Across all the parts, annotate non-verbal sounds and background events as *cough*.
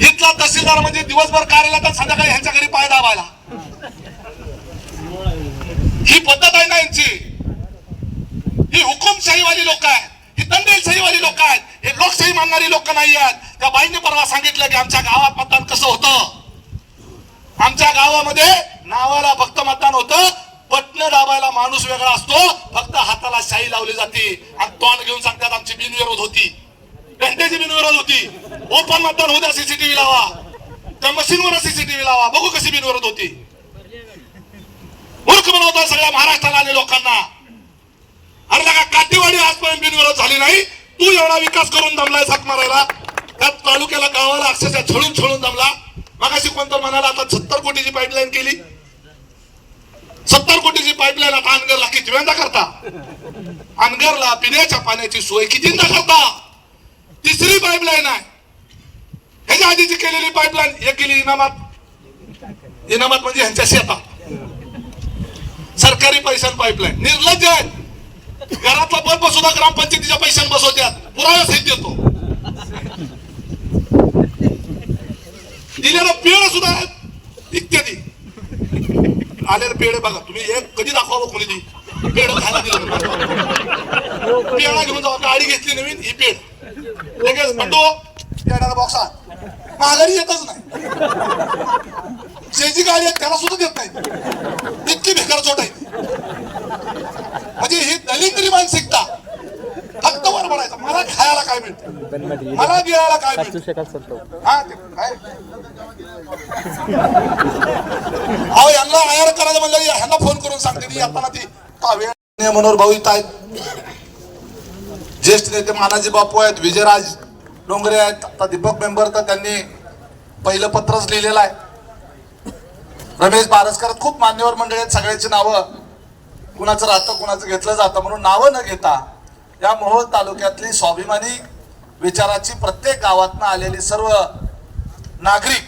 इथला तहसीलदार म्हणजे दिवसभर कार्यालय तर संध्याकाळी ह्यांच्या घरी पाय दाबायला. ही पद्धत आहे ना यांची. ही हुकुमशाहीवाली लोक आहेत. ही दंडेलशाहीवाली लोक आहेत. हे लोकशाही मानणारी लोक नाही आहेत. त्या बाईंनी परवा सांगितलं की आमच्या गावात मतदान कसं होतं? आमच्या गावामध्ये नावाला फक्त मतदान होतं. बटन दाबायला माणूस वेगळा असतो. फक्त हाताला शाई लावली जाते. आणि तोंड घेऊन सांगतात आमची बिनविरोध होती. घंटेची बिनविरोध होती. ओपन मतदान होऊ द्या सीसीटीव्ही लावा. त्या मशीनवर सीसीटीव्ही लावा. बघू कशी बिनवरत होती. मूर्ख बनवतात सगळ्या महाराष्ट्राला आले लोकांना. अरे का काटेवाडी आजपर्यंत बिनविरोध झाली नाही. तू एवढा विकास करून दमलाय सात मारायला. त्या तालुक्याला गावाला अक्षरशः छळून छळून दमला. मगाशी कोणतं म्हणाला आता सत्तर कोटीची पाईपलाईन केली. सत्तर कोटीची पाईपलाईन आता अनगरला किती वेळा करता? अनगरला पिण्याच्या पाण्याची सोय कितींदा करता? तिसरी पाईपलाईन आहे. ह्याच्या आधीची केलेली पाईपलाईन हे केली इनामात. इनामात म्हणजे ह्यांच्या शेतात. सरकारी पैशान पाईपलाईन निर्लज्ज आहे. घरातला बल्ब सुद्धा ग्रामपंचायतीच्या पैशान बसवत्यात. पुरावा सहित देतो. दिलेलं पेड सुद्धा इत्यादी. आलेलं पेढे बघा तुम्ही एक कधी दाखवा कोणी ती पेढ खायला दिलं पेडा घेऊन जाऊ गाडी घेतली नवीन ही पेड. लगेच म्हणतो माघारी येतच नाही. शेजी गाडी आहे त्याला सुद्धा देत नाही इतकी बेकार चोट आहे. म्हणजे ही दलिंद्री मानसिकता फक्त वर म्हणायचं मला खायला काय मिळतं? मला गिळायला काय मिळतं? हा ते काय? अहो यांना आयर करायचं म्हणलं ह्यांना फोन करून सांगते. ती येताना ती का वेळ मनोहर भाऊ इथं आहेत. ज्येष्ठ नेते मानाजी बापू आहेत विजयराज डोंगरे आहेत. आता दीपक मेंबर तर त्यांनी पहिलं पत्रच लिहिलेलं आहे. रमेश बारसकर खूप मान्यवर मंडळी आहेत. सगळ्यांची नावं कुणाचं राहतं कुणाचं घेतलं जातं म्हणून नावं न घेता या मोहोळ तालुक्यातली स्वाभिमानी विचाराची प्रत्येक गावातनं आलेली सर्व नागरिक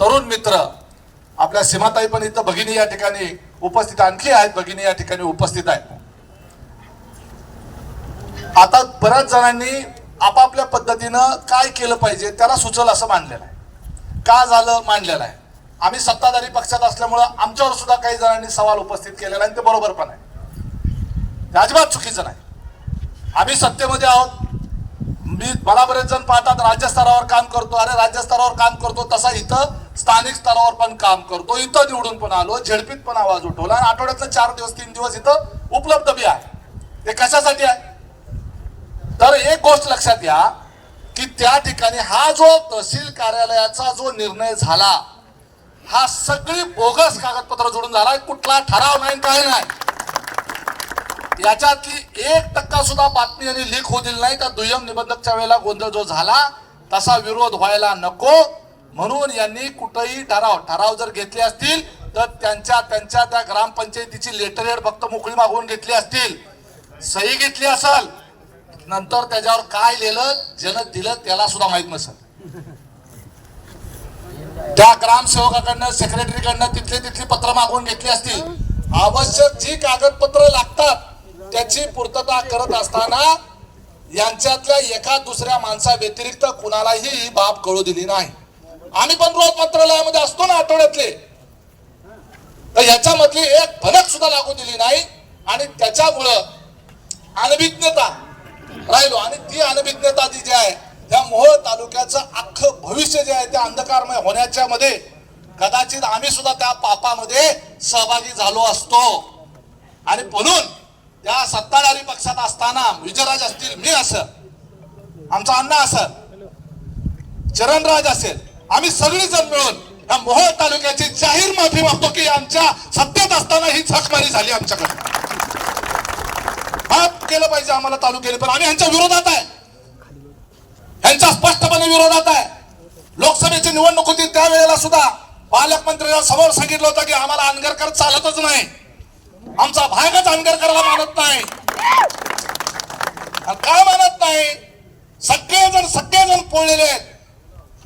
तरुण मित्र आपल्या सीमाताई पण इथं भगिनी या ठिकाणी उपस्थित आणखी आहेत भगिनी या ठिकाणी उपस्थित आहेत. आता बऱ्याच जणांनी आपापल्या पद्धतीनं काय केलं पाहिजे त्याला सुचल असं मानलेलं आहे का झालं मांडलेलं आहे आम्ही सत्ताधारी पक्षात असल्यामुळं आमच्यावर सुद्धा काही जणांनी सवाल उपस्थित केलेला आहे आणि ते बरोबर पण आहे. अजिबात चुकीचं नाही. आम्ही सत्तेमध्ये आहोत. मी मला बरेच जण पाहतात राज्यस्तरावर काम करतो. अरे राज्यस्तरावर काम करतो तसा इथं स्थानिक स्तरावर पण काम करतो. इथं निवडून पण आलो झेडपीत पण आवाज उठवला. आणि आठवड्यातलं चार दिवस तीन दिवस इथं उपलब्ध बी आहे. ते कशासाठी आहे? तर एक गोष्ट लक्षात घ्या की त्या ठिकाणी हा जो तहसील कार्यालयाचा जो निर्णय झाला हा सगळी बोगस कागदपत्र जोडून झाला कुठला ठराव नाही काय नाही. याच्यातली एक टक्का सुद्धा बातमी आणि लीक होऊ दिली नाही त्या दुय्यम निबंधकच्या वेळेला गोंधळ जो झाला तसा विरोध व्हायला नको. म्हणून यांनी कुठंही ठराव ठराव जर घेतले असतील तर त्यांच्या त्यांच्या त्या ग्रामपंचायतीची लेटर हेड फक्त मोकळी मागवून घेतली असतील. सही घेतली असेल नंतर त्याच्यावर काय लिहिलं जन दिलं त्याला सुद्धा माहीत नसत त्या ग्रामसेवकाकडनं सेक्रेटरीकडनं तिथले तिथली पत्र मागवून घेतली असतील. आवश्यक जी कागदपत्र लागतात त्याची पूर्तता करत असताना यांच्यातल्या एका दुसऱ्या माणसा व्यतिरिक्त कुणालाही ही बाब कळू दिली नाही. आम्ही पण रोज मंत्रालयामध्ये असतो ना आठवड्यातले. तर याच्यामधली एक भनक सुद्धा लागू दिली नाही. आणि त्याच्यामुळं अनभिज्ञता राहिलो. आणि ती अनभिज्ञता जी जी आहे त्या मोहोळ तालुक्याचं अख्खं भविष्य जे आहे त्या अंधकारमय होण्याच्या मध्ये कदाचित आम्ही सुद्धा त्या पापामध्ये सहभागी झालो असतो. आणि म्हणून त्या सत्ताधारी पक्षात असताना विजयराज असतील मी असं आमचा अण्णा असं चरणराज असेल. आम्ही सगळेजण मिळून या मोहोळ तालुक्याची जाहीर माफी मागतो की आमच्या सत्तेत असताना ही झकमारी झाली आमच्याकडे. केलं पाहिजे आम्हाला तालुक्याने. पण आम्ही ह्यांच्या विरोधात आहे. ह्यांच्या स्पष्टपणे विरोधात आहे. लोकसभेची निवडणूक होती त्यावेळेला सुद्धा पालकमंत्र्यांना समोर सांगितलं होतं की आम्हाला अनगरकर चालतच नाही. आमचा भागच अनगरकरला मानत नाही. काय का मानत नाही? सगळेजण सगळेजण पोळलेले आहेत.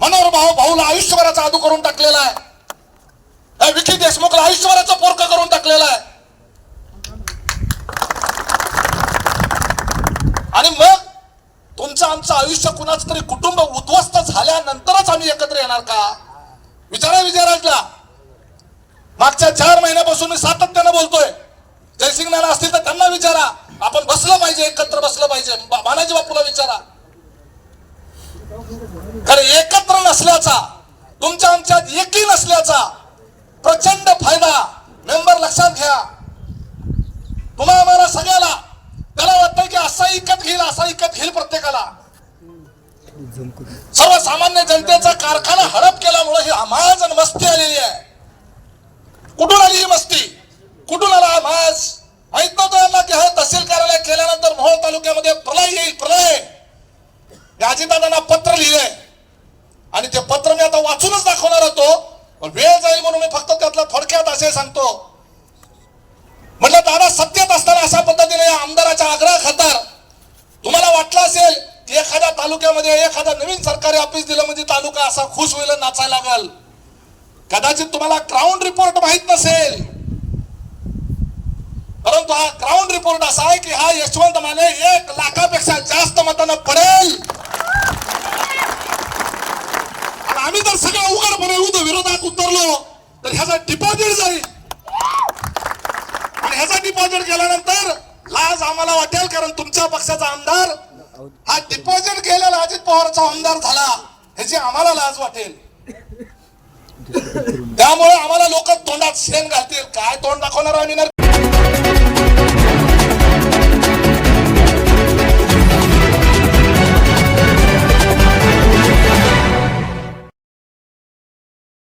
मनोहर भाऊ भाऊला आयुष्यभराचा आदू करून टाकलेला आहे त्या विकी देशमुखला आयुष्यभराचा पोरक करून टाकलेला आहे आणि मग तुमचं आमचं आयुष्य कुणाचं तरी कुटुंब उद्ध्वस्त झाल्यानंतरच आम्ही एकत्र येणार का? विचारा विजयराजला. मागच्या चार महिन्यापासून मी सातत्यानं बोलतोय. जयसिंग नाना असतील तर त्यांना विचारा. आपण बसलं पाहिजे एकत्र बसलं पाहिजे. बा- मानाजी बापूला विचारा. कारण एकत्र नसल्याचा तुमच्या आमच्यात एकी नसल्याचा प्रचंड फायदा मेंबर लक्षात घ्या. तुम्हा आम्हाला सगळ्याला त्याला वाटतं की असा इकत घेईल असा इकत घेईल प्रत्येकाला. सर्वसामान्य जनतेचा कारखाना हडप केल्यामुळे ही आमाज आणि मस्ती आलेली आहे. कुठून आली ही मस्ती? कुठून आला हा माज माहीत नव्हतं यांना की हा तहसील कार्यालय केल्यानंतर मोहोळ तालुक्यामध्ये प्रलय येईल प्रलय. अजितदादांना पत्र लिहिलंय. आणि ते पत्र मी आता वाचूनच दाखवणार होतो. पण वेळ जाईल म्हणून मी फक्त त्यातला थोडक्यात असे सांगतो. म्हटलं दादा सत्तेत असताना अशा पद्धतीने या आमदाराच्या आग्रह खातर तुम्हाला वाटलं असेल एखाद्या तालुक्यामध्ये एखादा नवीन सरकारी ऑफिस दिलं म्हणजे तालुका असा खुश होईल नाचायला लागल. कदाचित तुम्हाला ग्राउंड रिपोर्ट माहीत नसेल. परंतु हा ग्राउंड रिपोर्ट असा आहे की हा यशवंत माने एक लाखापेक्षा जास्त मतानं पडेल. आम्ही जर सगळं उघडपणे उद्या विरोधात उतरलो तर ह्याचा डिपॉझिट जाईल. आणि ह्याचा डिपॉझिट केल्यानंतर लाज आम्हाला वाटेल कारण तुमच्या पक्षाचा आमदार हा डिपॉझिट केलेला अजित पवारचा आमदार झाला. ह्याची आम्हाला लाज वाटेल. *laughs* त्यामुळे आम्हाला लोक तोंडात शेण घालतील. काय तोंड दाखवणार आम्ही